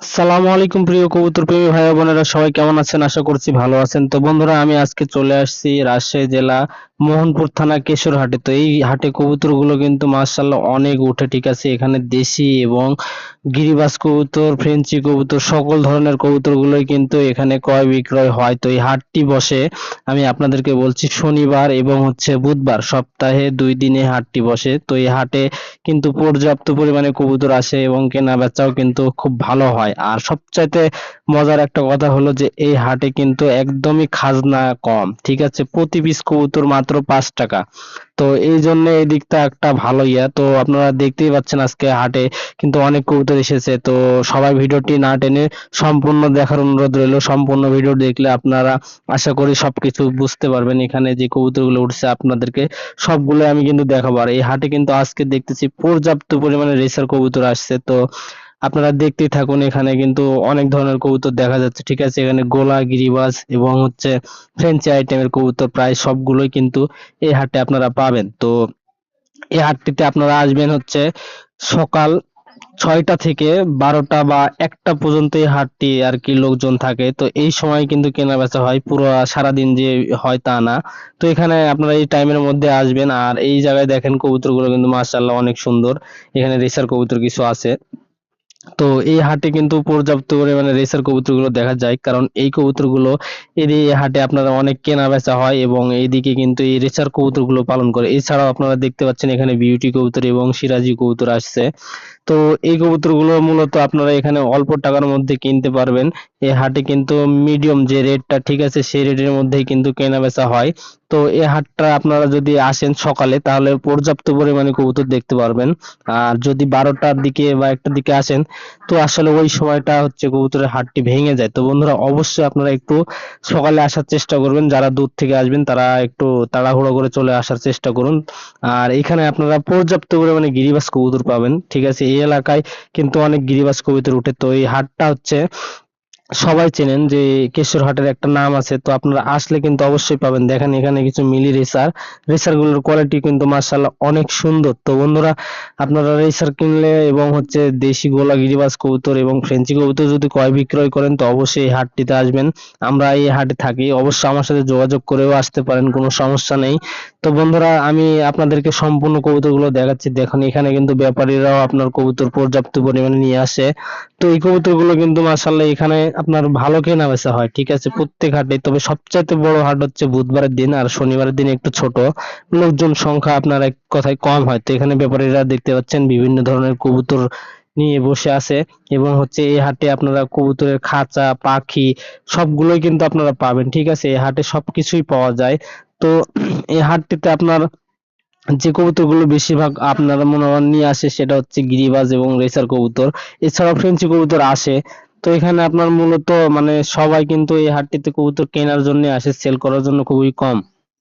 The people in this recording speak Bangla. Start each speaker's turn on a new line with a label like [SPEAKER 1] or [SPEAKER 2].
[SPEAKER 1] আসসালামু আলাইকুম প্রিয় কবুতর প্রেমী ভাই বোনেরা সবাই কেমন আছেন? আশা করছি ভালো আছেন। তো বন্ধুরা, আমি আজকে চলে আসছি রাজশাহী জেলা মোহনপুর থানা কেশর হাটে তো এই হাটে কবুতরগুলো কিন্তু মার্শাল্লাহ অনেক উঠে, ঠিক আছে? এখানে দেশি এবং গিরিবাজ কবুতর, ফ্রেঞ্চি কবুতর, সকল ধরনের কবুতর গুলোই কিন্তু এখানে ক্রয় বিক্রয় হয়। তো এই হাটটি বসে আমি আপনাদেরকে বলছি, শনিবার এবং হচ্ছে বুধবার সপ্তাহে দুই দিনে হাটটি বসে। তো এই হাটে কিন্তু পর্যাপ্ত পরিমাণে কবুতর আসে এবং কেনা বেচাও কিন্তু খুব ভালো হয়। আর সবচাইতে মজার একটা কথা হলো যে, এই হাটে কিন্তু একদমই খাজনা কম, ঠিক আছে? প্রতি পিস কবুতর মাত্র পাঁচ টাকা। তো এই জন্য এই দিকটা একটা ভালো ইয়া। তো আপনারা দেখতেই পাচ্ছেন আজকে হাটে কিন্তু অনেক কবুতর এসেছে। তো সবাই ভিডিওটি না টেনে সম্পূর্ণ দেখার অনুরোধ রইল। সম্পূর্ণ ভিডিও দেখলে আপনারা আশা করি সবকিছু বুঝতে পারবেন এখানে যে কবুতরগুলো উঠছে আপনাদেরকে। সবগুলো আমি কিন্তু দেখাবো। আর এই হাটে কিন্তু আজকে দেখতেছি পর্যাপ্ত পরিমাণে রেসার কবুতর আসছে। তো আপনারা দেখতেই থাকুন, এখানে কিন্তু অনেক ধরনের কবুতর দেখা যাচ্ছে, ঠিক আছে? এখানে গোলা, গিরিবাজ এবং হচ্ছে ফ্রেঞ্চি আইটেমের কবুতর, প্রায় সবগুলোই কিন্তু এই হাটে আপনারা পাবেন। তো এই হাটটিতে আপনারা আসবেন হচ্ছে সকাল ছয়টা থেকে বারোটা বা একটা পর্যন্ত এই হাটটি আর কি লোকজন থাকে। তো এই সময় কিন্তু কেনা বেচা হয়, পুরো সারাদিন যে হয় তা না। তো এখানে আপনারা এই টাইমের মধ্যে আসবেন আর এই জায়গায় দেখেন কবুতরগুলো কিন্তু মাশাআল্লাহ অনেক সুন্দর। এখানে রেসার কবুতর কিছু আছে। তো এই হাটে কিন্তু পর্যাপ্ত পরিমাণে রেসার কবুতরগুলো দেখা যায়। কারণ এই কবুতরগুলো এর এই হাটে আপনারা অনেক কেনা বেচা হয় এবং এইদিকে কিন্তু এই রেসার কবুতরগুলো পালন করে। এছাড়াও আপনারা দেখতে পাচ্ছেন এখানে বিউটি কবুতর এবং সিরাজি কবুতর আসছে। তো এই কবুতরগুলো মূলত আপনারা এখানে অল্প টাকার মধ্যে কিনতে পারবেন। এই হাটে কিন্তু মিডিয়াম যে রেটটা ঠিক আছে, সেই রেটের মধ্যেই কিন্তু কেনা বেচা হয়। তো এই হাটটা আপনারা যদি আসেন সকালে, তাহলে পর্যাপ্ত পরিমাণে কবুতর দেখতে পারবেন। আর যদি বারোটার দিকে বা একটার দিকে আসেন, তো আসলে ওই সময়টা হচ্ছে কবুতরের হাটটি ভেঙে যায়। তো বন্ধুরা, অবশ্যই আপনারা একটু সকালে আসার চেষ্টা করবেন। যারা দূর থেকে আসবেন, তারা একটু তাড়াহুড়ো করে চলে আসার চেষ্টা করুন। আর এখানে আপনারা পর্যাপ্ত পরিমাণে গিরিবাজ কবুতর পাবেন, ঠিক আছে? এই এলাকায় কিন্তু অনেক গিরিবাজ কবুতর উঠে। তো এই হাটটা হচ্ছে সবাই চেনেন যে কেশর হাটের একটা নাম আছে, তো আপনারা আসলে কিন্তু অবশ্যই পাবেন। দেখেন এখানে কিছু মিলি রেসার। গুলোর কোয়ালিটি কিন্তু মার্শাল্লাহ অনেক সুন্দর। তো বন্ধুরা, আপনারা রেসার কিনলে এবং হচ্ছে দেশি গোলা গিরিবাজ কবুতর এবং ফ্রেঞ্চি কবুতর যদি ক্রয় বিক্রয় করেন, তো অবশ্যই এই হাটটিতে আসবেন। আমরা এই হাটে থাকি। অবশ্যই আমার সাথে যোগাযোগ করেও আসতে পারেন, কোনো সমস্যা নেই। তো বন্ধুরা, আমি আপনাদেরকে সম্পূর্ণ কবুতরগুলো দেখাচ্ছি। দেখুন, এখানে কিন্তু ব্যাপারীরাও আপনার কবুতর পর্যাপ্ত পরিমাণে নিয়ে আসে। তো এই কবুতরগুলো কিন্তু মাশাআল্লাহ এখানে আপনার ভালো কেনা বেচা হয়, ঠিক আছে? প্রত্যেক হাটে, তবে সবচাইতে বড় হাট হচ্ছে বুধবারের দিন আর শনিবারের দিন একটু ছোট। লোকজন সংখ্যা আপনার এক কথায় কম হয়। তো এখানে ব্যাপারীরা দেখতে পাচ্ছেন বিভিন্ন ধরনের কবুতর নিয়ে বসে আছে এবং হচ্ছে এই হাটে আপনারা কবুতরের খাঁচা, পাখি সবগুলোই কিন্তু আপনারা পাবেন, ঠিক আছে? এই হাটে সবকিছুই পাওয়া যায়। তো এই হাটটিতে আপনার যে কবুতরগুলো বেশিরভাগ আপনারা মনে হয় নিয়ে আসে সেটা হচ্ছে গিরিবাজ এবং রেসার কবুতর। এছাড়াও ফ্রেঞ্চি কবুতর আসে। তো এখানে আপনার মূলত মানে সবাই কিন্তু এই হাটটিতে কবুতর কেনার জন্য আসে সেল করার জন্য খুবই কম।